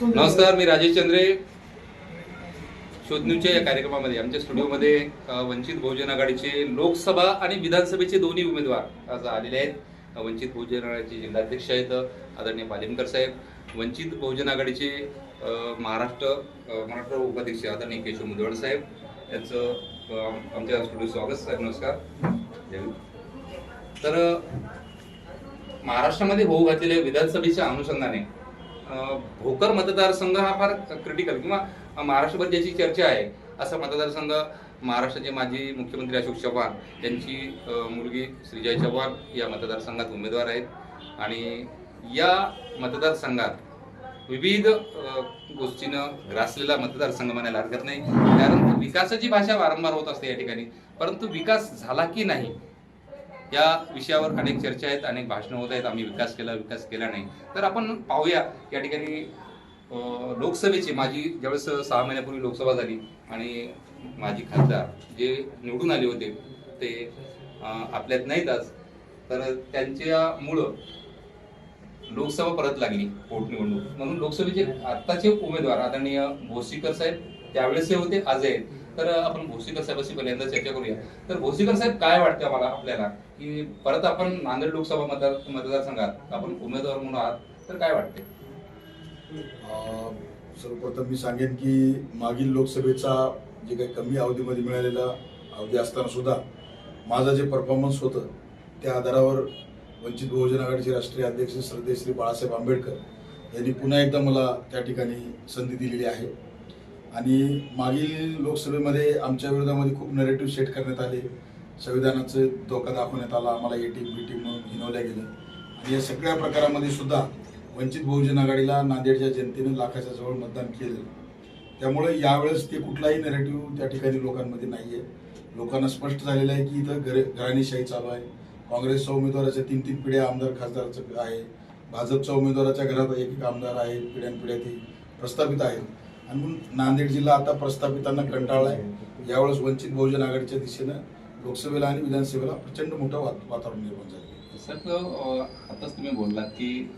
नमस्कार मी राजेश चंद्रे. शोध या कार्यक्रमामध्ये आमच्या स्टुडिओमध्ये वंचित बहुजन आघाडीचे लोकसभा आणि विधानसभेचे दोन्ही उमेदवार आज आलेले आहेत. वंचित बहुजन आघाडीचे जिल्हाध्यक्ष आहेत आदरणीय पालिमकर साहेब. वंचित बहुजन आघाडीचे महाराष्ट्र महाराष्ट्र उपाध्यक्ष आदरणीय केशव मुदवड साहेब. यांचं आमच्या स्टुडिओ स्वागत साहेब नमस्कार. तर महाराष्ट्रामध्ये होऊ घातलेल्या विधानसभेच्या अनुषंगाने भोकर मतदारसंघ हा फार क्रिटिकल किंवा महाराष्ट्रभर ज्याची चर्चा आहे असा मतदारसंघ महाराष्ट्राचे माजी मुख्यमंत्री अशोक चव्हाण यांची मुलगी श्रीजय चव्हाण या मतदारसंघात उमेदवार आहेत. आणि या मतदारसंघात विविध गोष्टीनं ग्रासलेला मतदारसंघ म्हणायला हरकत नाही. कारण विकासाची भाषा वारंवार होत असते या ठिकाणी. परंतु विकास झाला की नाही या विषयावर अनेक चर्चा आहेत अनेक भाषणं होत आहेत आम्ही विकास केला विकास केला नाही. तर आपण पाहूया या ठिकाणी लोकसभेची माझी ज्यावेळेस सहा महिन्यापूर्वी लोकसभा झाली आणि माझी खासदार जे निवडून आले होते ते आपल्यात नाहीत आज. तर त्यांच्यामुळं लोकसभा परत लागली पोटनिवडणूक. म्हणून लोकसभेचे आत्ताचे उमेदवार आदरणीय भोसीकर साहेब त्यावेळेस होते आज आहेत. तर आपण भोसीकर साहेबांशी पहिल्यांदा चर्चा करूया. तर भोसीकर साहेब काय वाटतं मला आपल्याला? की परत आपण नांदेड लोकसभा मतदार मतदारसंघात आपण उमेदवार म्हणून आहात तर काय वाटते सर्वप्रथम मी सांगेन की मागील लोकसभेचा जे काही कमी अवधीमध्ये मिळालेला अवधी असताना सुद्धा माझं जे परफॉर्मन्स होतं त्या आधारावर वंचित बहुजन आघाडीचे राष्ट्रीय अध्यक्ष श्रद्धेश्री बाळासाहेब आंबेडकर यांनी पुन्हा एकदा मला त्या ठिकाणी संधी दिलेली आहे. आणि मागील लोकसभेमध्ये आमच्या विरोधामध्ये खूप नेरेटिव्ह सेट करण्यात आले. संविधानाचं धोका दाखवण्यात आला. आम्हाला ए टीम बी टीम म्हणून हिनवल्या गेलं आणि या सगळ्या प्रकारामध्ये सुद्धा वंचित बहुजन आघाडीला नांदेडच्या जनतेनं लाखाच्या जवळ मतदान केलं. त्यामुळे यावेळेस ते कुठलाही नेरेटिव्ह त्या ठिकाणी लोकांमध्ये नाही आहे लोकांना स्पष्ट झालेलं आहे की इथं घर घराणीशाही चालू आहे. काँग्रेसच्या उमेदवाराच्या तीन तीन पिढ्या आमदार खासदाराचं आहे. भाजपच्या उमेदवाराच्या घरात एक एक आमदार आहे पिढ्यानपिढ्या ते प्रस्थापित आहेत. आणि म्हणून नांदेड जिल्हा आता प्रस्थापितांना कंटाळला आहे यावेळेस वंचित बहुजन आघाडीच्या दिशेनं लोकसभेला आणि विधानसभेला प्रचंड मोठं वात- वातावरण निर्माण झालं सर आताच तुम्ही बोललात की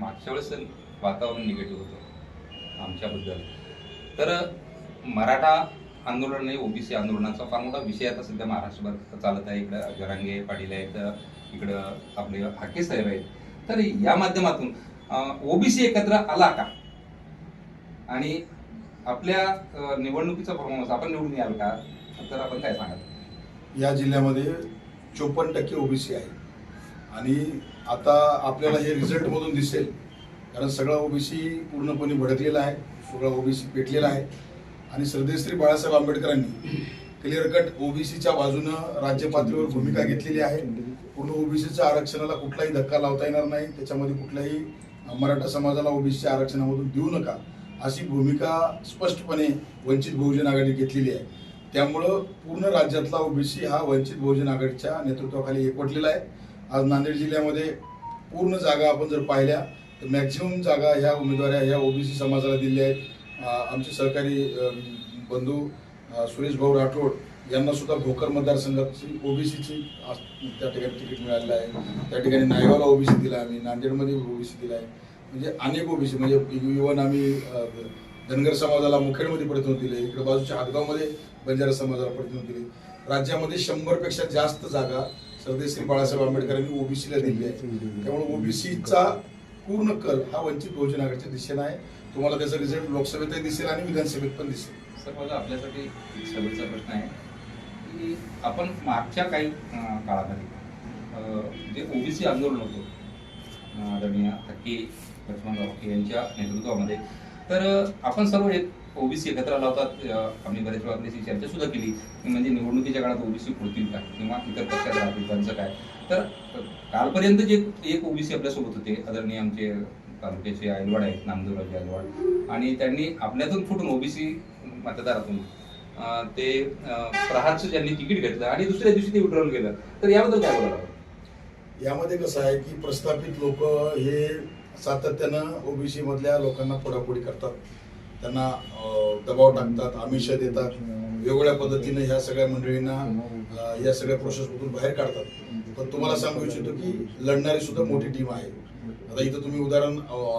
मागच्या वेळेस वातावरण निगेटिव्ह होतं आमच्याबद्दल. तर मराठा आंदोलन आणि ओबीसी आंदोलनाचा फार मोठा विषय आता सध्या महाराष्ट्रभर चालत आहे. इकडं गरांगे पाटील आहेत इकडं आपले हाके साहेब आहेत. तर या माध्यमातून ओबीसी एकत्र आला का? आणि आपल्या निवडणुकीचा परफॉर्मन्स आपण निवडून याल का? तर आपण काय सांगाल? या जिल्ह्यामध्ये चोपन्न टक्के ओबीसी आहे. आणि आता आपल्याला हे रिझल्टमधून दिसेल. कारण सगळा ओबीसी पूर्णपणे भडकलेला आहे. सगळा ओबीसी पेटलेला आहे. आणि सरदेश्री बाळासाहेब आंबेडकरांनी क्लिअर कट ओबीसीच्या बाजूनं राज्य पातळीवर भूमिका घेतलेली आहे. पूर्ण ओबीसीच्या आरक्षणाला कुठलाही धक्का लावता येणार नाही. त्याच्यामध्ये कुठल्याही मराठा समाजाला ओबीसीच्या आरक्षणामधून देऊ नका. अशी भूमिका स्पष्टपणे वंचित बहुजन आघाडी घेतलेली आहे. त्यामुळं पूर्ण राज्यातला ओबीसी हा वंचित बहुजन आघाडीच्या नेतृत्वाखाली एकवटलेला आहे. आज नांदेड जिल्ह्यामध्ये पूर्ण जागा आपण जर पाहिल्या तर मॅक्झिमम जागा ह्या उमेदवाऱ्या ह्या ओबीसी समाजाला दिल्या आहेत. आमचे सहकारी बंधू सुरेश भाऊ राठोड यांना सुद्धा भोकर मतदारसंघाची ओबीसीची त्या ठिकाणी तिकीट मिळालेलं आहे. त्या ठिकाणी नायगावला ओबीसी दिला आम्ही नांदेडमध्ये ओबीसी दिला आहे. म्हणजे अनेक ओबीसी म्हणजे इव्हन आम्ही धनगर समाजाला मुखेडमध्ये प्रतिनिधी दिले इकडे बाजूच्या हातगावमध्ये बंजारा समाजाला प्रतिनिधी दिले राज्यामध्ये शंभरपेक्षा जास्त जागा सरदेश्री बाळासाहेब आंबेडकरांनी ओबीसीला दिली आहे. त्यामुळे ओबीसीचा पूर्ण कल हा वंचित बहुजन आघाडीच्या दिशेने आहे. तुम्हाला त्याचा रिझल्ट लोकसभेतही दिसेल आणि विधानसभेत पण दिसेल. सर माझा आपल्यासाठी सभेचा शेवटचा प्रश्न आहे की आपण मागच्या काही काळामध्ये जे ओबीसी आंदोलन होतं आदरणीय हक्की लक्ष्मणराव हक्की यांच्या नेतृत्वामध्ये. तर आपण सर्व एक ओबीसी एकत्र आला होतात आम्ही बरेच वेळा आपल्याशी चर्चा सुद्धा केली की म्हणजे निवडणुकीच्या काळात ओबीसी पुढतील का किंवा इतर पक्षात राहतील त्यांचं काय? तर कालपर्यंत जे एक ओबीसी आपल्यासोबत होते आदरणीय आमचे तालुक्याचे आयलवाड आहेत नामदेवराजे आयलवाड आणि त्यांनी आपल्यातून फुटून ओबीसी मतदारातून ते प्रहारचं ज्यांनी तिकीट घेतलं आणि दुसऱ्या दिवशी ते विड्रॉल केलं. तर याबद्दल काय बोलायला यामध्ये कसं आहे की प्रस्थापित लोक हे सातत्यानं ओबीसी मधल्या लोकांना फोडाफोडी करतात. त्यांना दबाव टाकतात आमिष देतात. वेगवेगळ्या पद्धतीने ह्या सगळ्या मंडळींना या सगळ्या प्रोसेसमधून बाहेर काढतात. पण तुम्हाला सांगू इच्छितो की लढणारी सुद्धा मोठी टीम आहे. आता इथं तुम्ही उदाहरण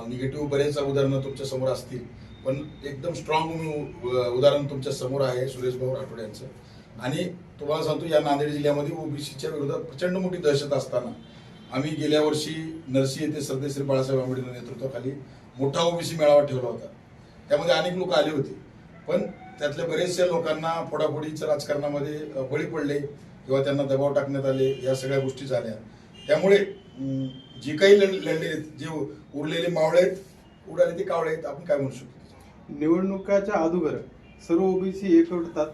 निगेटिव्ह बरेच उदाहरणं तुमच्यासमोर असतील. पण एकदम स्ट्रॉंग उदाहरण तुमच्यासमोर आहे सुरेश भाऊ राठोड यांचं. आणि तुम्हाला सांगतो या नांदेड जिल्ह्यामध्ये ओबीसीच्या विरोधात प्रचंड मोठी दहशत असताना आम्ही गेल्या वर्षी नरसी येथे सरदेश्री बाळासाहेब आंबेडकर नेतृत्वाखाली मोठा ओबीसी मेळावा ठेवला होता. त्यामध्ये अनेक लोक आले होते. पण त्यातल्या बरेचशा लोकांना फोडाफोडीच्या राजकारणामध्ये बळी पडले किंवा त्यांना दबाव टाकण्यात आले या सगळ्या गोष्टी झाल्या. त्यामुळे जे काही लढ- लढले आहेत, जे उरलेले मावळे आहेत उडाले ते कावळे आहेत आपण काय म्हणू शकतो निवडणुकाच्या अगोदर सर्व ओबीसी एकवटतात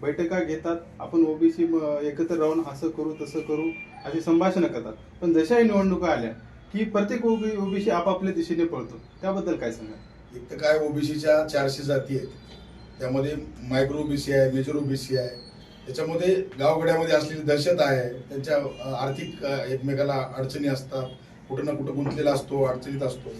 बैठका घेतात आपण ओबीसी एकत्र राहून असं करू तसं करू अशी संभाषणं करतात. पण जशाही निवडणुका आल्या की प्रत्येक ओबी ओबीसी आपापल्या दिशेने पळतो. त्याबद्दल काय सांगा एक तर काय ओबीसीच्या चारशे जाती आहेत. त्यामध्ये मायक्रो ओबीसी आहे मेजर ओबीसी आहे. त्याच्यामध्ये गावगड्यामध्ये असलेली दहशत आहे. त्यांच्या आर्थिक एकमेकाला अडचणी असतात. कुठं ना कुठं गुंतलेला असतो अडचणीत असतो.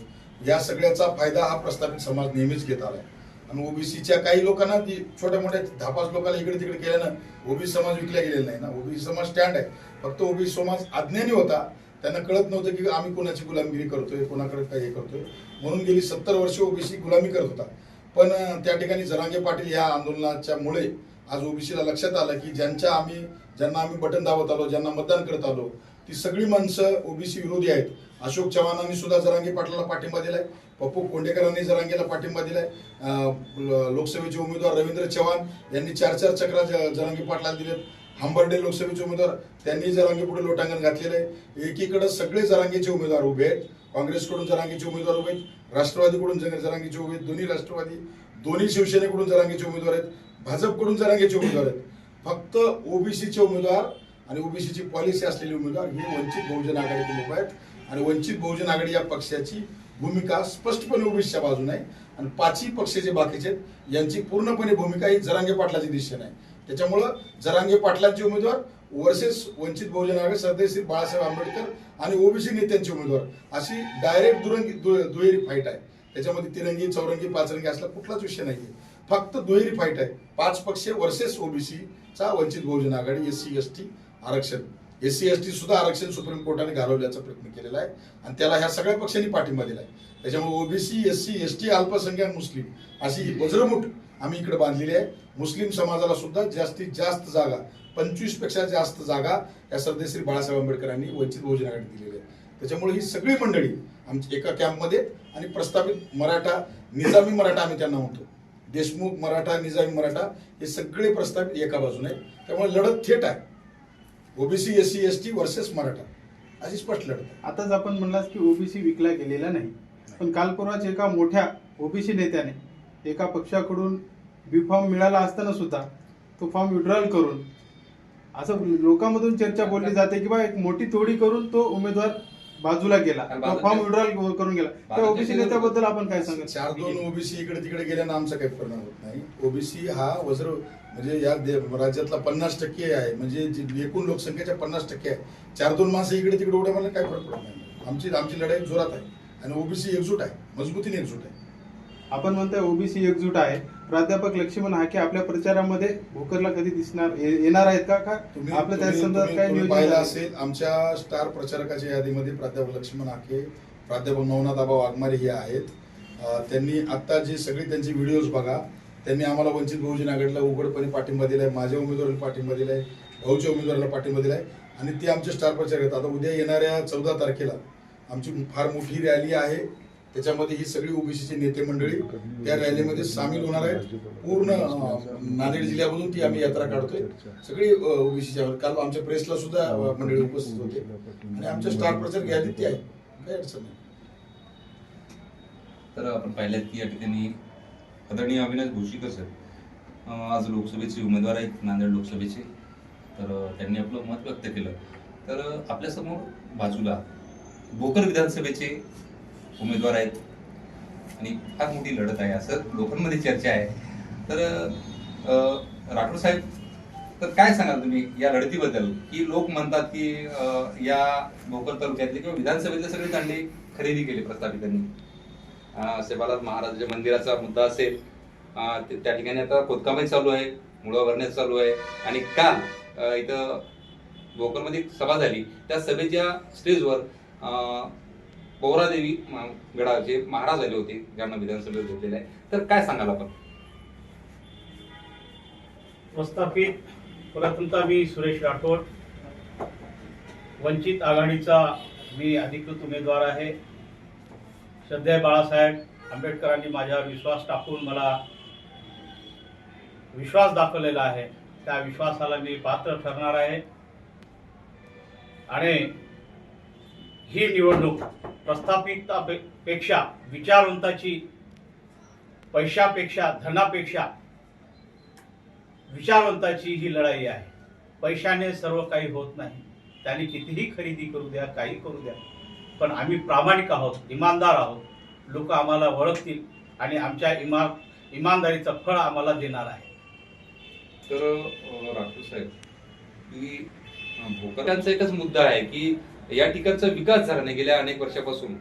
या सगळ्याचा फायदा हा प्रस्थापित समाज नेहमीच घेत आलाय. आणि ओबीसीच्या काही लोकांना ती छोट्या मोठ्या दहा पाच लोकांना इकडे तिकडे केल्यानं ओबीसी समाज विकला गेलेला नाही ना. ओबीसी समाज स्टँड आहे. फक्त ओबीसी समाज अज्ञानी होता. त्यांना कळत नव्हतं की आम्ही कोणाची गुलामगिरी करतोय कोणाकडे काय हे करतोय. म्हणून गेली सत्तर वर्ष ओबीसी गुलामी करत होता. पण त्या ठिकाणी जरांगे पाटील या आंदोलनाच्या मुळे आज ओबीसीला लक्षात आलं की ज्यांच्या आम्ही ज्यांना आम्ही बटन दाबत आलो ज्यांना मतदान करत आलो ती सगळी माणसं ओबीसी विरोधी आहेत. अशोक चव्हाणांनी सुद्धा जरांगे पाटलाला पाठिंबा दिलाय. पप्पू कोंडेकरांनी जरांगेला पाठिंबा दिलाय. लोकसभेचे उमेदवार रवींद्र चव्हाण यांनी चार चार चक्रा जरांगे पाटलाला दिलेत. हंबर्डे लोकसभेचे उमेदवार त्यांनी जरांगे पुढे लोटांगण घातलेलं आहे एकीकडे सगळे जरांगेचे उमेदवार उभे आहेत. काँग्रेसकडून जरांगेचे उमेदवार उभे आहेत. राष्ट्रवादीकडून जरांगेचे उभे आहेत दोन्ही राष्ट्रवादी दोन्ही शिवसेनेकडून जरांगेचे उमेदवार आहेत. भाजपकडून जरांगेचे उमेदवार आहेत. फक्त ओबीसीचे उमेदवार आणि ओबीसीची पॉलिसी असलेले उमेदवार हे वंचित बहुजन आघाडीतून उभे आहेत. आणि वंचित बहुजन आघाडी या पक्षाची भूमिका स्पष्टपणे ओबीसीच्या बाजूने आहे. आणि पाचही पक्ष जे बाकीचे आहेत यांची पूर्णपणे भूमिका ही जरांगे पाटलाची दिशेने आहे. त्याच्यामुळं जरांगे पाटलांचे उमेदवार वर्सेस वंचित बहुजन आघाडी सरदेश्री बाळासाहेब आंबेडकर आणि ओबीसी नेत्यांचे उमेदवार. अशी डायरेक्ट दुरंगी दु- दुहेरी फाईट आहे. त्याच्यामध्ये तिरंगी चौरंगी पाचरंगी असला कुठलाच विषय नाहीये. फक्त दुहेरी फाईट आहे. पाच पक्ष versus ओबीसीचा Vanchit Bahujan Aghadi S C S T आरक्षण. एस सी एस टी सुद्धा आरक्षण सुप्रीम कोर्टाने घालवल्याचा प्रयत्न केलेला आहे आणि त्याला ह्या सगळ्या पक्षांनी पाठिंबा दिला आहे. त्याच्यामुळे OBC S C S T अल्पसंख्याक मुस्लिम अशी वज्रमुठ आम्ही इकडे बांधलेली आहे. मुस्लिम समाजाला सुद्धा जास्तीत जास्त जागा पंचवीसपेक्षा जास्त जागा या सरदेश्री बाळासाहेब आंबेडकरांनी वंचित बहुजन आघाडी दिलेली आहे त्याच्यामुळे ही सगळी मंडळी आमची एका कॅम्पमध्ये आणि प्रस्तावित मराठा निजामी मराठा आम्ही त्यांना म्हणतो. देशमुख मराठा निजामी मराठा हे सगळे प्रस्तावित एका बाजूने त्यामुळे लढत थेट आहे. OBC S C S T versus Maratha. अशी स्पष्ट लढत आहे. आताच आपण म्हणलात की ओबीसी विकला गेलेला नाही पण काल परवाच एका मोठ्या ओबीसी नेत्याने एका पक्षाकडून बी फॉर्म मिळाला असताना सुद्धा तो फॉर्म विड्रॉल करून असं लोकांमधून चर्चा बोलली जाते की बा एक मोठी तोडी करून तो उमेदवार बाजूला गेला. आणि फॉर्म विड्रॉल करून गेला. त्या बाजूच्या ओबीसी नेत्याबद्दल आपण काय चार सांगाल दोन ओबीसी इकडे तिकडे गेल्यानं आमचा काही परिणाम होत नाही. ओबीसी हा वज्र म्हणजे या राज्यातला पन्नास टक्के आहे. म्हणजे एकूण लोकसंख्येच्या पन्नास टक्के आहे. चार दोन माणसं इकडे तिकडे उड्या मला काय फरक पडत नाही. आमची आमची लढाई जोरात आहे. आणि ओबीसी एकजूट आहे. मजबूतीने एकजूट आहे. आपण म्हणताय ओबीसी एकजूट आहे. प्राध्यापक लक्ष्मण हाके आपल्या प्रचारामध्ये भोकरला कधी दिसणार येणार आहेत का? का आपलं त्या संदर्भात काय नियोजन? असेल आमच्या स्टार प्रचारकाच्या यादीमध्ये प्राध्यापक लक्ष्मण आके प्राध्यापक नवनाथ आबा वाघमारे हे आहेत. त्यांनी आता जे सगळे त्यांचे व्हिडिओज बघा त्यांनी आम्हाला वंचित बहुजन आघाडीला उघडपणे पाठिंबा दिलाय माझ्या उमेदवाराला पाठिंबा दिलाय भाऊच्या उमेदवाराला पाठिंबा दिलाय आणि ते आमचे स्टार प्रचारक आहेत. आता उद्या येणाऱ्या चौदा तारखेला आमची फार मोठी रॅली आहे. त्याच्यामध्ये ही सगळी ओबीसीची नेते मंडळी त्या रॅलीमध्ये सामील होणार आहेत. पूर्ण नांदेड जिल्ह्यामधून ती आम्ही यात्रा काढतोय. सगळी ओबीसीच्या काल आमच्या प्रेसला सुद्धा मंडळी उपस्थित होते. आणि आमच्या स्टार प्रचार यादीत ती आहे. काही अडचण नाही. तर आपण पाहिलं की या ठिकाणी आदरणीय अविनाश भोशीकर सर आज लोकसभेचे उमेदवार आहेत नांदेड लोकसभेचे. तर त्यांनी आपलं मत व्यक्त केलं. तर आपल्यासमोर बाजूला भोकर विधानसभेचे उमेदवार आहेत. आणि फार मोठी लढत आहे असं लोकांमध्ये चर्चा आहे. तर राठोड साहेब तर काय सांगाल तुम्ही या लढतीबद्दल? की लोक म्हणतात की या भोकर तालुक्यातले किंवा विधानसभेतले सगळे दांडे खरेदी केले प्रस्थापितांनी. सेवालाल महाराजाच्या मंदिराचा मुद्दा असेल. त्या ठिकाणी आता खोदकामही चालू आहे मुळा भरण्यास चालू आहे. आणि काल इथं भोकरमध्ये एक सभा झाली. त्या सभेच्या स्टेजवर अं, बोरादेवी गडाचे महाराज आले होते ज्यांना विधानसभेत घेतलेले आहे तर काय सांगाल आपण? प्रस्थापित प्रथमता मी सुरेश राठोड वंचित आघाडीचा मी अधिकृत उमेदवार आहे. सध्या बाळासाहेब आंबेडकरांनी माझ्यावर विश्वास टाकून मला विश्वास दाखवलेला आहे. त्या विश्वासाला मी पात्र ठरणार आहे. आणि ही निवडणूक प्रस्थापितापेक्षा विचारवंताची पैशापेक्षा धनापेक्षा विचारवंताची ही लढाई आहे. पैशाने सर्व काही होत नाही. त्याने कितीही खरेदी करू द्या काही करू द्या. पण आम्ही प्रामाणिक आहोत इमानदार आहोत. लोक आम्हाला ओळखतील आणि आमच्या इमा इमानदारीचं फळ आम्हाला देणार आहे. तर अं, राठोड साहेब की भोकरांचा एकच मुद्दा आहे की या ठिकाणचा विकास झाला नाही. गेल्या अनेक वर्षापासून.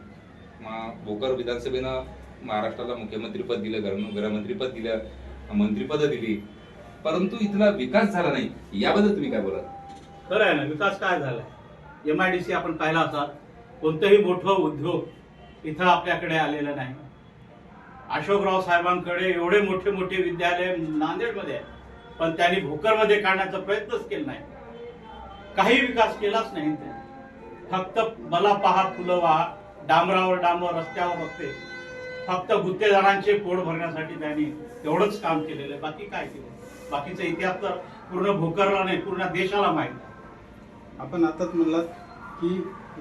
भोकर विधानसभेनं महाराष्ट्राला मुख्यमंत्रीपद दिलं गृह- गृहमंत्रीपद दिलं मंत्रीपद दिली. परंतु इथला विकास झाला नाही. याबद्दल तुम्ही काय बोला खरं आहे ना विकास काय झालाय? एम आय डी सी आपण पाहिला होता. कोणतंही मोठं उद्योग इथं आपल्याकडे आलेलं नाही. अशोकराव साहेबांकडे एवढे मोठे मोठे विद्यालय नांदेडमध्ये आहे पण त्यांनी भोकरमध्ये काढण्याचा प्रयत्नच केला नाही. काही विकास केलाच नाही त्यांनी फक्त मला पहा फुलं वाहा. डांबरावर डांबर रस्त्यावर रस्ते. फक्त गुत्तेदारांचे पोट भरण्यासाठी त्यांनी तेवढंच काम केलेलं आहे. बाकी काय केलं? बाकीचा इतिहास तर पूर्ण भोकरला नाही पूर्ण देशाला माहीत आपण आताच म्हणलात की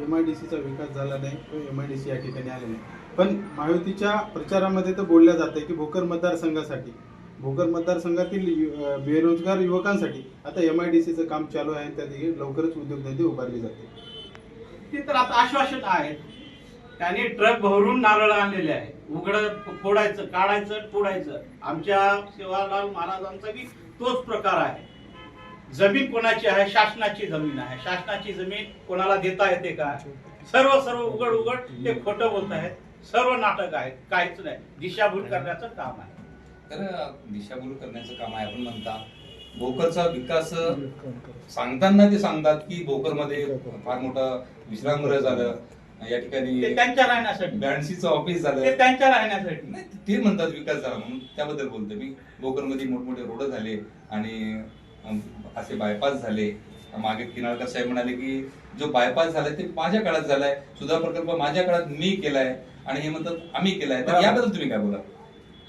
एम आय डी सीचा विकास झाला नाही किंवा एम आय डी सी या ठिकाणी आले नाही. पण महायुतीच्या प्रचारामध्ये तर बोलल्या जाते की भोकर मतदारसंघासाठी भोकर मतदारसंघातील बेरोजगार युवकांसाठी आता एम आय डी सीचं काम चालू आहे त्या लवकरच उद्योगधंदे उभारली जाते ते तर आता आश्वासन आहे. त्यांनी ट्रक भरून नारळ आणलेले आहे. उघड फोडायचं काढायचं तोडायचं. आमच्या सेवालाल महाराजांचा बी तोच प्रकार आहे. जमीन कोणाची आहे? शासनाची जमीन आहे. शासनाची जमीन कोणाला देता येते का? सर्व सर्व उघड उघड ते खोटं बोलत आहेत. सर्व नाटक आहेत. काहीच नाही. दिशाभूल करण्याचं काम आहे. तर दिशाभूल करण्याचं काम आहे आपण म्हणता. भोकरचा विकास सांगताना ते सांगतात की भोकरमध्ये फार मोठं विश्रामगृह झालं. या ठिकाणी ते त्यांच्या राहण्यासाठी. बॅन्सीचं ऑफिस झालं. ते त्यांच्या राहण्यासाठी. नाही ते म्हणतात विकास झाला म्हणून. त्याबद्दल बोलतो मी. भोकरमध्ये मोठमोठे रोड झाले आणि असे बायपास झाले. मागे किनाळकर साहेब म्हणाले की जो बायपास झालाय ते माझ्या काळात झालाय. सुधा प्रकल्प माझ्या काळात मी केलाय आणि हे म्हणतात आम्ही केलाय. तर याबद्दल तुम्ही काय बोला?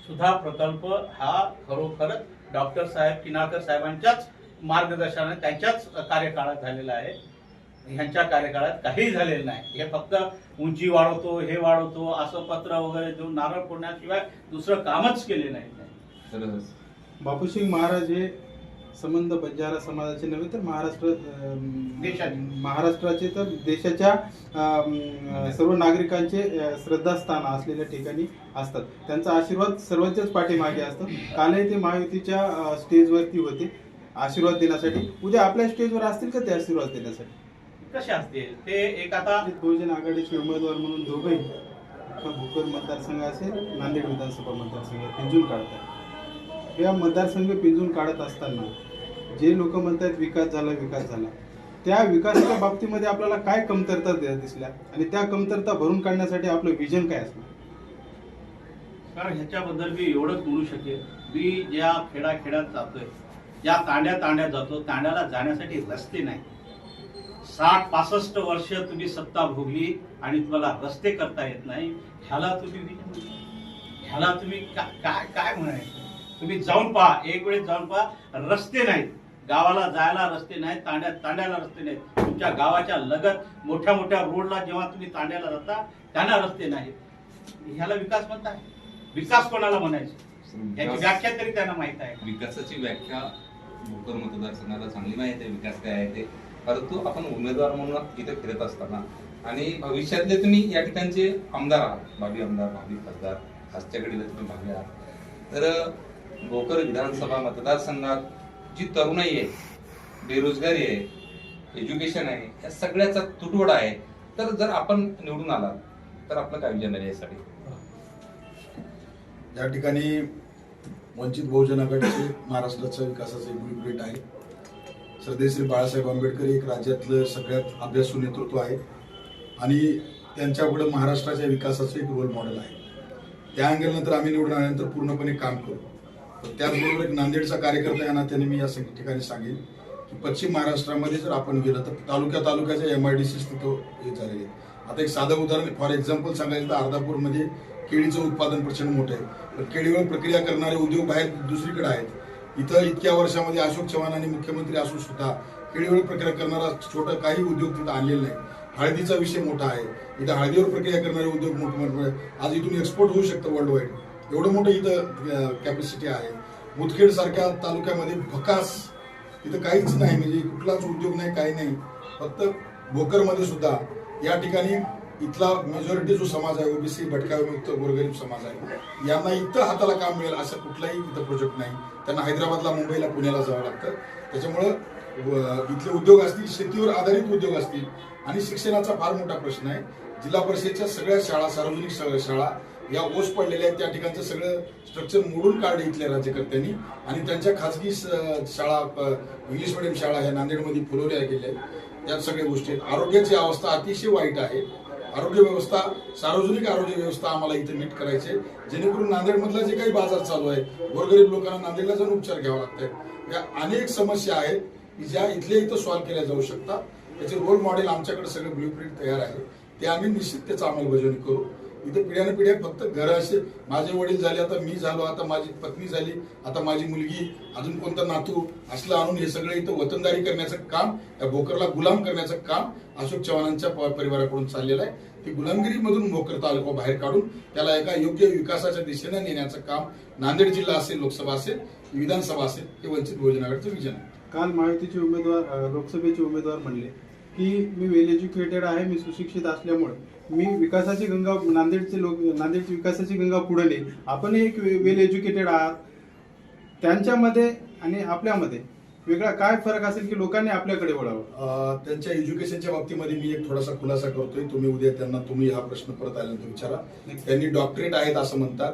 सुधा प्रकल्प हा खरोखरच डॉक्टर साहेब किनाळकर साहेबांच्याच मार्गदर्शनाने त्यांच्याच कार्यकाळात झालेला आहे. ह्यांच्या कार्यकाळात काही झालेलं नाही. हे फक्त उंची वाढवतो हे वाढवतो असं पत्र वगैरे देऊन नारळ फोडण्याशिवाय दुसरं कामच केले नाही. तर बापूसिंग महाराज हे संबंध बंजारा समाजाचे नव्हे तर महाराष्ट्र. महाराष्ट्राचे तर देशाच्या सर्व नागरिकांचे श्रद्धास्थान असलेल्या ठिकाणी असतात. त्यांचा आशीर्वाद सर्वांच्याच पाठीमागे असतो. कालही ते महायुतीच्या स्टेजवरती होते. आशीर्वाद देण्यासाठी. उद्या आपल्या स्टेजवर असतील का ते आशीर्वाद देण्यासाठी? कसे असतील? ते एक आता बहुजन आघाडीचे उमेदवार म्हणून अख्खा भोकर मतदारसंघ असेल नांदेड विधानसभा मतदारसंघ पिंजून काढतात. या मतदारसंघ पिंजून काढत असताना जे लोक म्हणतात विकास झाला विकास झाला. त्या विकासाच्या बाबतीमध्ये आपल्याला काय कमतरता दिसल्या? आणि त्या कमतरता भरून काढण्यासाठी आपलं विजन काय असणार? कारण ह्याच्याबद्दल मी एवढंच बोलू शकेल मी ज्या खेड्याखेड्यात जातोय ज्या तांड्या तांड्यात जातो तांड्याला जाण्यासाठी रस्ते नाही. साठ पासष्ट वर्ष तुम्ही सत्ता भोगली आणि तुम्हाला रस्ते करता येत नाही. ह्याला तुम्ही ह्याला तुम्ही काय काय म्हणायचं? तुम्ही जाऊन पहा एक वेळेस जाऊन पहा रस्ते नाहीत. गावाला जायला रस्ते नाहीत तांड्या तांड्याला रस्ते नाहीत. तुमच्या गावाच्या लगत मोठ्या मोठ्या रोडला जेव्हा तुम्ही तांड्याला जाता त्यांना रस्ते नाहीत. ह्याला विकास म्हणताय विकास कोणाला म्हणायचं? याची व्याख्या तरी त्यांना माहीत आहे. विकासाची व्याख्या भोकर मतदारसंघाला चांगली माहिती आहे विकास काय आहे ते. परंतु आपण उमेदवार म्हणून इथे फिरत असताना आणि भविष्यातले तुम्ही या ठिकाणचे आमदार आहात भावी आमदार भावी खासदार घडीला तुम्ही भावी आहात तर भोकर विधानसभा मतदारसंघात जी तरुणाई आहे बेरोजगारी आहे एज्युकेशन आहे या सगळ्याचा तुटवडा आहे तर जर आपण निवडून आला तर आपलं काय विजन यासाठी? या ठिकाणी वंचित बहुजन आघाडीचे महाराष्ट्राच्या विकासाचे ब्लूप्रिंट आहे. श्रद्धेश्री बाळासाहेब आंबेडकर एक राज्यातलं सगळ्यात अभ्यासू नेतृत्व आहे. आणि त्यांच्यापुढे महाराष्ट्राच्या विकासाचं एक रोल मॉडेल आहे. त्या अँगलनंतर आम्ही निवडून आल्यानंतर पूर्णपणे काम करू. त्याचबरोबर एक नांदेडचा कार्यकर्ता या नात्याने मी या सगळ्या ठिकाणी सांगेन की पश्चिम महाराष्ट्रामध्ये जर आपण गेलं तर तालुक्या तालुक्याच्या एम आय डी सी तिथं हे झालेले आता एक साधं उदाहरण फॉर एक्झाम्पल सांगायचं तर अर्धापूरमध्ये केळीचं उत्पादन प्रचंड मोठं आहे. पण केळीवर प्रक्रिया करणारे उद्योग बाहेर दुसरीकडे आहेत. इथं इतक्या वर्षामध्ये अशोक चव्हाण आणि मुख्यमंत्री असून सुद्धा केळीवर प्रक्रिया करणारा छोटा काही उद्योग तिथं आणलेला नाही. हळदीचा विषय मोठा आहे. इथं हळदीवर प्रक्रिया करणारे उद्योग मोठे मोठे आज इथून एक्सपोर्ट होऊ शकतं वर्ल्ड वाईड एवढं मोठं इथं कॅपॅसिटी आहे. मुदखेड सारख्या तालुक्यामध्ये भकास इथं काहीच नाही म्हणजे कुठलाच उद्योग नाही काही नाही. फक्त भोकरमध्ये सुद्धा या ठिकाणी इथला मेजॉरिटी जो समाज आहे ओबीसी भटका विमुक्त गोरगरीब समाज आहे यांना इथं हाताला काम मिळेल असा कुठलाही इथं प्रोजेक्ट नाही. त्यांना हैदराबादला मुंबईला पुण्याला जावं लागतं. त्याच्यामुळं इथले उद्योग असतील शेतीवर आधारित उद्योग असतील आणि शिक्षणाचा फार मोठा प्रश्न आहे. जिल्हा परिषदेच्या सगळ्या शाळा सार्वजनिक शाळा या ओस पडलेल्या आहेत त्या ठिकाणचं सगळं स्ट्रक्चर मोडून काढले इथल्या राज्यकर्त्यांनी. आणि त्यांच्या खाजगी शाळा इंग्लिश मिडियम शाळा ह्या नांदेडमध्ये फुलवल्या गेल्या आहेत. या सगळ्या गोष्टी आहेत. आरोग्याची अवस्था अतिशय वाईट आहे. आरोग्य व्यवस्था सार्वजनिक आरोग्य व्यवस्था आम्हाला इथे नीट करायची आहे. जेणेकरून नांदेडमधला जे काही बाजार चालू आहे गोरगरीब लोकांना नांदेडला जाऊन उपचार घ्यावा लागतात या अनेक समस्या आहेत की ज्या इथल्या इथं सॉल्व्ह केल्या जाऊ शकतात. त्याचे रोल मॉडेल आमच्याकडे सगळं ब्ल्यू प्रिंट तयार आहे. ते आम्ही निश्चित त्याचा अंमलबजावणी करू. इथे पिढ्याने पिढ्या फक्त घर असे माझे वडील झाले आता मी झालो आता माझी पत्नी झाली आता माझी मुलगी अजून कोणता नातू असला आणून हे सगळं इथं वतनदारी करण्याचं काम या भोकरला गुलाम करण्याचं काम अशोक चव्हाणांच्या परिवाराकडून चाललेलं आहे. ती गुलामगिरीमधून भोकर तालुका बाहेर काढून त्याला एका योग्य विकासाच्या दिशेने नेण्याचं काम नांदेड जिल्हा असेल लोकसभा असेल विधानसभा असेल हे वंचित बहुजन आघाडीचं विजन आहे. काल महायुतीचे उमेदवार लोकसभेचे उमेदवार म्हणले की मी वेल एज्युकेटेड आहे मी सुशिक्षित असल्यामुळे मी विकासाची गंगा नांदेडचे लोक नांदेडची विकासाची गंगा पुढे नेईल. आपण एक वेल एज्युकेटेड आहात. त्यांच्यामध्ये आणि आपल्यामध्ये वेगळा काय फरक असेल की लोकांनी आपल्याकडे वळावं? त्यांच्या एज्युकेशनच्या बाबतीमध्ये मी एक थोडासा खुलासा करतोय. तुम्ही उद्या त्यांना तुम्ही हा प्रश्न परत आल्यानंतर विचारा. त्यांनी डॉक्टरेट आहेत असं म्हणतात.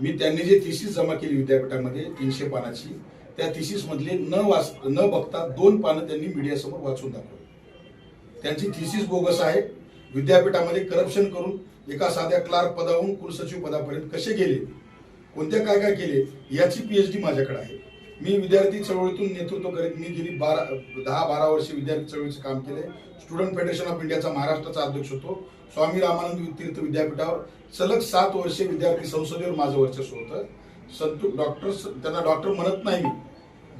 मी त्यांनी जे थिसिस जमा केली विद्यापीठामध्ये तीनशे पानाची त्या थिसिस मधले न वाच न बघता दोन पानं त्यांनी मीडियासमोर वाचून दाखवली. त्यांची थिसिस बोगस आहे. विद्यापीठामध्ये करप्शन करून एका साध्या क्लार्क पदावरून कुलसचिव पदापर्यंत कसे गेले? कोणत्या काय काय केले? याची पीएचडी माझ्याकडे आहे. मी विद्यार्थी चळवळीतून नेतृत्व करीत मी गेली बारा दहा बारा वर्षे विद्यार्थी चळवळीचं काम केले स्टुडंट फेडरेशन ऑफ इंडियाचा महाराष्ट्राचा अध्यक्ष होतो. स्वामी रामानंद तीर्थ विद्यापीठावर सलग सात वर्षे विद्यार्थी संसदेवर माझं वर्चस्व होतं. संतू डॉक्टर त्यांना डॉक्टर म्हणत नाही मी.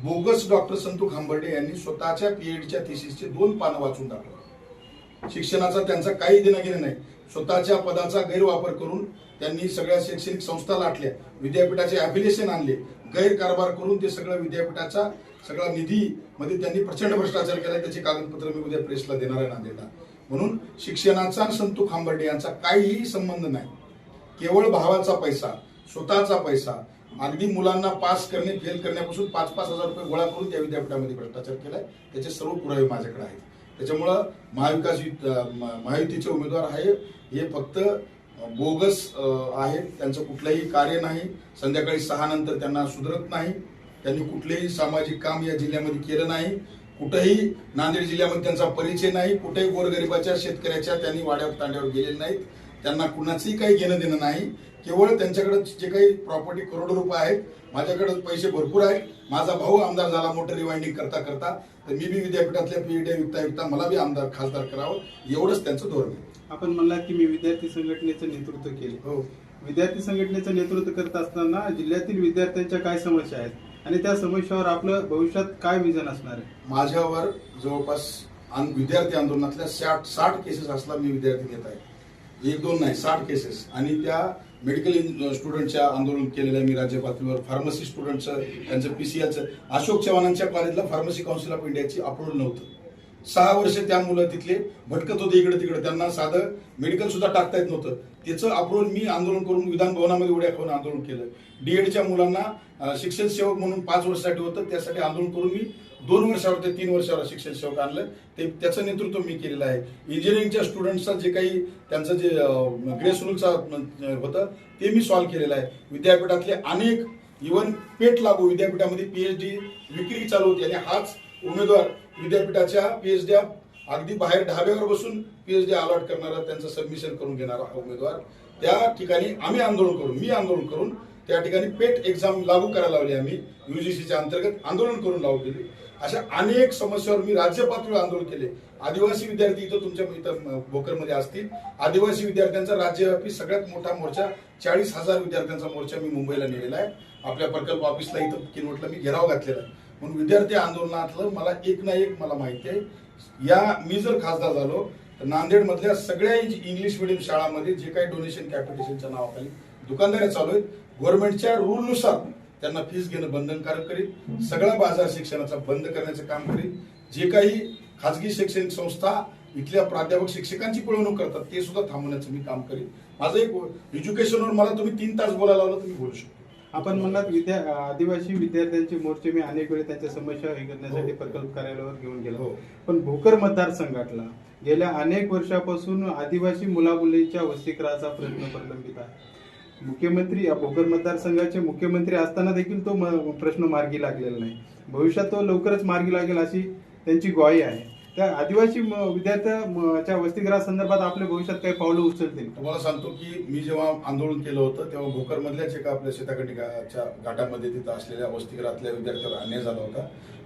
बोगस डॉक्टर संतू खांबर्डे यांनी स्वतःच्या पीएचडीच्या थिसिसचे दोन पानं वाचून दाखवले. शिक्षणाचा त्यांचा काही देणं घेणं नाही. स्वतःच्या पदाचा गैरवापर करून त्यांनी सगळ्या शैक्षणिक संस्था लाटल्या विद्यापीठाचे ॲफिलिएशन आणले गैरकारभार करून ते सगळं विद्यापीठाचा सगळा निधी मध्ये त्यांनी प्रचंड भ्रष्टाचार केला त्याचे कागदपत्र मी उद्या प्रेसला देणार आहे नांदेडला. म्हणून शिक्षणाचा संतू खांबर्डे यांचा काहीही संबंध नाही. केवळ भावाचा पैसा स्वतःचा पैसा अगदी मुलांना पास करणे फेल करण्यापासून पाच पाच हजार रुपये गोळा करून त्या विद्यापीठामध्ये भ्रष्टाचार केलाय त्याचे सर्व पुरावे माझ्याकडे आहेत. त्याच्यामुळं महाविकास युत- महायुतीचे उमेदवार आहे हे फक्त बोगस आहेत. त्यांचं कुठलंही कार्य नाही. संध्याकाळी सहा नंतर त्यांना सुधरत नाही. त्यांनी कुठलेही सामाजिक काम या जिल्ह्यामध्ये केलं नाही. कुठेही नांदेड जिल्ह्यामध्ये त्यांचा परिचय नाही. कुठेही गोरगरिबाच्या शेतकऱ्याच्या त्यांनी वाड्या तांड्यावर गेलेले नाहीत. त्यांना कुणाचंही काही घेणं देणं नाही. केवळ त्यांच्याकडे जे काही प्रॉपर्टी करोडो रुपये आहेत माझ्याकडे पैसे भरपूर आहेत. माझा भाऊ आमदार झाला मोटर रिवाइंडिंग करता करता तर मी बी विद्यापीठातल्या पीएचडी विकता विकता मला बी आमदार खासदार करावं एवढंच त्यांचं धोरण आहे. आपण म्हणलात की मी विद्यार्थी संघटनेचं नेतृत्व केले. हो. विद्यार्थी संघटनेचं नेतृत्व करत असताना जिल्ह्यातील विद्यार्थ्यांच्या काय समस्या आहेत? आणि त्या समस्यावर आपलं भविष्यात काय विजन असणार आहे? माझ्यावर जवळपास विद्यार्थी आंदोलनातल्या साठ साठ केसेस असला मी विद्यार्थी घेत आहे. एक दोन नाही साठ केसेस आणि त्या मेडिकल स्टुडंटच्या आंदोलन केलेलं आहे मी राज्य पातळीवर फार्मसी स्टुडंटचं त्यांचं पी सी एचं अशोक चव्हाणांच्या कॉलेजला फार्मसी काउन्सिल ऑफ इंडियाची अप्रूव्हल नव्हतं. सहा वर्ष त्या मुलं तिथले भटकत होते इकडे तिकडे. त्यांना साधं मेडिकल सुद्धा टाकता येत नव्हतं. त्याचं अप्रूव्हल मी आंदोलन करून विधान भवनामध्ये उड्या खाऊन आंदोलन केलं. डीएडच्या मुलांना शिक्षण सेवक म्हणून पाच वर्षासाठी होतं. त्यासाठी आंदोलन करून मी दोन वर्षावर ते तीन वर्षावर शिक्षण सेवक आणलं. ते त्याचं नेतृत्व मी केलेलं आहे. इंजिनिअरिंगच्या स्टुडंट्सचा जे काही त्यांचं जे ग्रेस रूलचा होतं ते मी सॉल्व्ह केलेलं आहे. विद्यापीठातले अनेक इवन पेट लागू विद्यापीठामध्ये पीएचडी विक्री चालू होती आणि हाच उमेदवार विद्यापीठाच्या पी एच ड्या अगदी बाहेर ढाब्यावर बसून पीएचडी अलॉट करणारा त्यांचं सबमिशन करून घेणारा हा उमेदवार. त्या ठिकाणी आम्ही आंदोलन करून मी आंदोलन करून त्या ठिकाणी पेट एक्झाम लागू करायला लावली आम्ही युजीसीच्या अंतर्गत आंदोलन करून लावू केली अशा अनेक समस्यावर मी राज्य पातळीवर आंदोलन केले. आदिवासी विद्यार्थी इथं तुमच्या इथं भोकरमध्ये असतील. आदिवासी विद्यार्थ्यांचा राज्यव्यापी सगळ्यात मोठा मोर्चा चाळीस हजार विद्यार्थ्यांचा मोर्चा मी मुंबईला नेलेला आहे. आपल्या प्रकल्प ऑफिसला इथं किनवटला मी घेराव घातलेला आहे. म्हणून विद्यार्थी आंदोलनातलं मला एक ना एक मला माहिती आहे. या मी जर खासदार झालो तर नांदेडमधल्या सगळ्या इंग्लिश मिडियम शाळांमध्ये जे काही डोनेशन कॅपिटेशनच्या नावाखाली दुकानदाऱ्या चालू आहेत. गव्हर्नमेंटच्या रूलनुसार त्यांना फीस घेणं बंधनकारक करील सगळा बाजार शिक्षणाचा बंद करण्याचं काम करील जे काही खाजगी शैक्षणिक संस्था इथल्या प्राध्यापक शिक्षकांची पिळवणूक करतात ते सुद्धा थांबवण्याचं मी काम करील माझं एक एज्युकेशनवर मला तुम्ही तीन तास बोलायला लावलं मी बोलू शकतो. आपण म्हणलात विद्या आदिवासी विद्यार्थ्यांचे मोर्चे मी अनेक वेळी त्यांच्या समस्या हे करण्यासाठी हो. प्रकल्प कार्यालयावर घेऊन गेलो. हो. पण भोकर मतदारसंघातला गेल्या अनेक वर्षापासून आदिवासी मुलामुलींच्या वसतिगृहाचा प्रश्न प्रलंबित आहे. मुख्यमंत्री या भोकर मतदारसंघाचे मुख्यमंत्री असताना देखील तो म- प्रश्न मार्गी लागलेला नाही. भविष्यात तो लवकरच मार्गी लागेल अशी त्यांची ग्वाही आहे. त्या आदिवासी म- वसतिगृहासंदर्भात आपले भविष्यात काही पावलं उचलतील? तुम्हाला सांगतो की मी जेव्हा आंदोलन केलं होतं तेव्हा भोकरमधल्याच एका आपल्या सीताकंडिकाच्या घाटामध्ये तिथं असलेल्या वसतिगृहातल्या विद्यार्थ्यावर अन्याय झाला होता.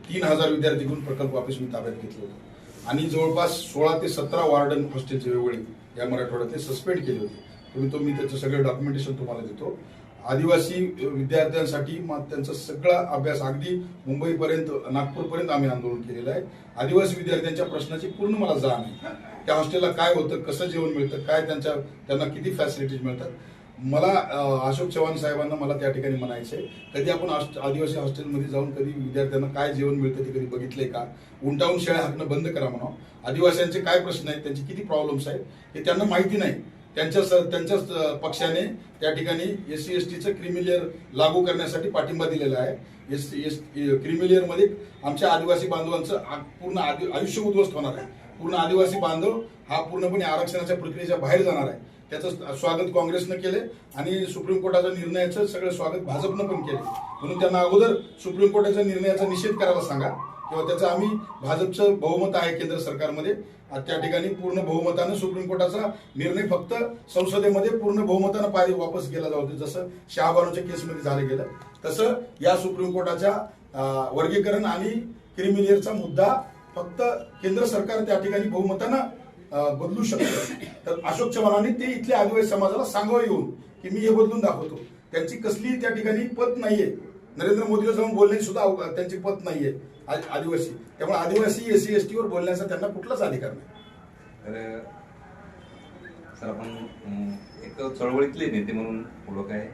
तीन हजार विद्यार्थी घेऊन प्रकल्प ऑफिस मी ताब्यात घेतलं होतं. आणि जवळपास सोळा ते सतरा वार्डन हॉस्टेलचे वेगवेगळे या मराठवाड्यात सस्पेंड केले होते. तुम्ही तो मी त्याचं सगळं डॉक्युमेंटेशन तुम्हाला देतो. आदिवासी विद्यार्थ्यांसाठी मग त्यांचा सगळा अभ्यास अगदी मुंबईपर्यंत नागपूरपर्यंत आम्ही आंदोलन केलेलं आहे. आदिवासी विद्यार्थ्यांच्या प्रश्नाची पूर्ण मला जाण आहे. त्या हॉस्टेलला काय होतं कसं जेवण मिळतं काय त्यांच्या त्यांना किती फॅसिलिटीज मिळतात? मला अशोक चव्हाण साहेबांना मला त्या ठिकाणी म्हणायचं आहे कधी आपण आदिवासी हॉस्टेलमध्ये जाऊन कधी विद्यार्थ्यांना काय जेवण मिळतं ते कधी बघितलंय का? उंटावून शेळ्या हाकणं बंद करा म्हणा आदिवासींचे काय प्रश्न आहेत त्यांचे किती प्रॉब्लेम्स आहेत हे त्यांना माहिती नाही. त्यांच्या स- त्यांच्याच पक्षाने त्या ठिकाणी एस सी एस टीचं क्रिमिलियर लागू करण्यासाठी पाठिंबा दिलेला आहे. एस एस क्रिमिलियरमध्ये आमच्या आदिवासी बांधवांचं आ- पूर्ण आदि- आयुष्य उद्ध्वस्त होणार आहे. पूर्ण आदिवासी बांधव हा पूर्णपणे आरक्षणाच्या प्रक्रियेच्या बाहेर जाणार आहे. त्याचं स्वागत काँग्रेसनं केले आणि सुप्रीम कोर्टाच्या निर्णयाचं सगळं स्वागत भाजपनं पण केले. म्हणून त्यांना अगोदर सुप्रीम कोर्टाच्या निर्णयाचा निषेध करायला सांगा. किंवा त्याचं आम्ही भाजपचं बहुमत आहे केंद्र सरकारमध्ये. त्या ठिकाणी पूर्ण बहुमतानं सुप्रीम कोर्टाचा निर्णय फक्त संसदेमध्ये पूर्ण बहुमतानं पायरी वापस केला जाऊ जसं शहाबानूच्या केसमध्ये झालं गेलं. तसं या सुप्रीम कोर्टाच्या वर्गीकरण आणि क्रिमिनियरचा मुद्दा फक्त केंद्र सरकार त्या ठिकाणी बहुमतानं बदलू शकतं. तर अशोक चव्हाणांनी ते इथल्या आदिवासी समाजाला सांगावं येऊन की मी हे बदलून दाखवतो. त्यांची कसली त्या ठिकाणी पत नाहीये. नरेंद्र मोदीला जाऊन बोलण्याची सुद्धा त्यांची पत नाहीये आदिवासी. त्यामुळे आदिवासी एस सी एस टीवर बोलण्याचा त्यांना कुठलाच अधिकार नाही. तर सर आपण एक चळवळीतले नेते म्हणून ओळख आहे.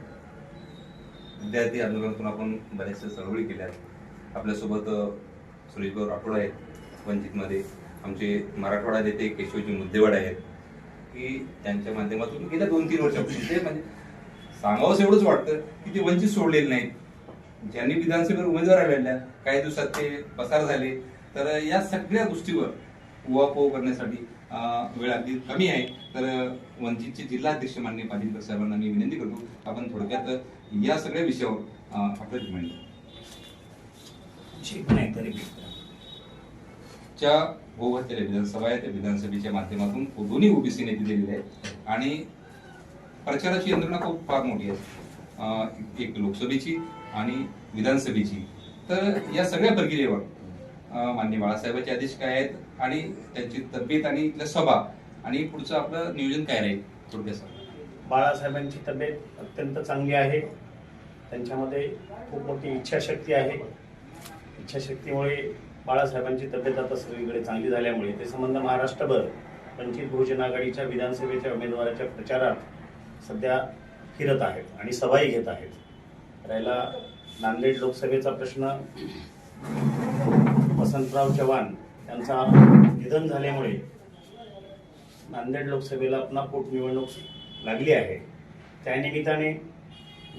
विद्यार्थी आंदोलनातून आपण बऱ्याचशा चळवळी केल्या आहेत. आपल्यासोबत सुरेशभाऊ राठोड आहेत वंचितमध्ये. आमचे मराठवाडा नेते केशवजी मुद्देवाड आहेत की त्यांच्या माध्यमातून गेल्या दोन तीन वर्षापासून. ते म्हणजे सांगावंच एवढंच वाटतं की ते वंचित सोडलेले नाहीत. ज्यांनी विधानसभेवर उमेदवार आलेल्या काही दिवसात ते पसार झाले. तर या सगळ्या गोष्टीवर उहापोह करण्यासाठी वेळ अगदी कमी आहे. तर वंचितचे जिल्हाध्यक्ष माननीय पाटीलकर साहेबांना मी विनंती करतो आपण थोडक्यात या सगळ्या विषयावर आपलं ट्रीटमेंट च्या बहुहत्तेल्या विधानसभा आहे त्या विधानसभेच्या माध्यमातून दोन्ही ओबीसी नेते दिलेले आहेत. आणि प्रचाराची यंत्रणा खूप फार मोठी आहे. एक लोकसभेची आणि विधानसभेची. तर या सगळ्या प्रक्रियेवर मान्य माननीय बाळासाहेबांचे आदेश काय आहेत आणि त्यांची तब्येत आणि इथल्या सभा आणि पुढचं आपलं नियोजन काय राहील थोडक्यात? बाळासाहेबांची तब्येत अत्यंत चांगली आहे. त्यांच्यामध्ये खूप मोठी इच्छाशक्ती आहे. इच्छाशक्तीमुळे बाळासाहेबांची तब्येत आता सगळीकडे चांगली झाल्यामुळे ते संबंध महाराष्ट्रभर वंचित बहुजन आघाडीच्या विधानसभेच्या उमेदवाराच्या प्रचारात सध्या फिरत आहेत आणि सभाही घेत आहेत. राहिला नांदेड लोकसभेचा प्रश्न. वसंतराव चव्हाण यांचा निधन झाल्यामुळे नांदेड लोकसभेला पुन्हा पोटनिवडणूक लागली आहे. त्यानिमित्ताने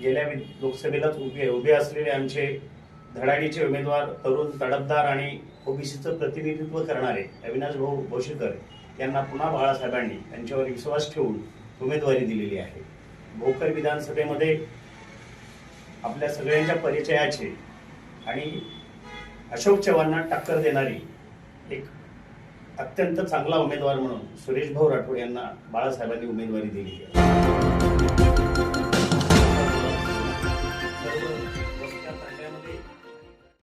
गेल्या वि- लोकसभेलाच उभे उभे असलेले आमचे धडाडीचे उमेदवार तरुण तडफदार आणि ओबीसीचं प्रतिनिधित्व करणारे अविनाश भाऊ भोशीकर यांना पुन्हा बाळासाहेबांनी त्यांच्यावर विश्वास ठेवून उमेदवारी दिलेली आहे. भोकर विधानसभेमध्ये आपल्या सगळ्यांच्या परिचयाचे आणि अशोक चव्हाणांना टक्कर देणारी एक अत्यंत चांगला उमेदवार म्हणून सुरेश भाऊ राठोड यांना बाळासाहेबांनी उमेदवारी दिली आहे.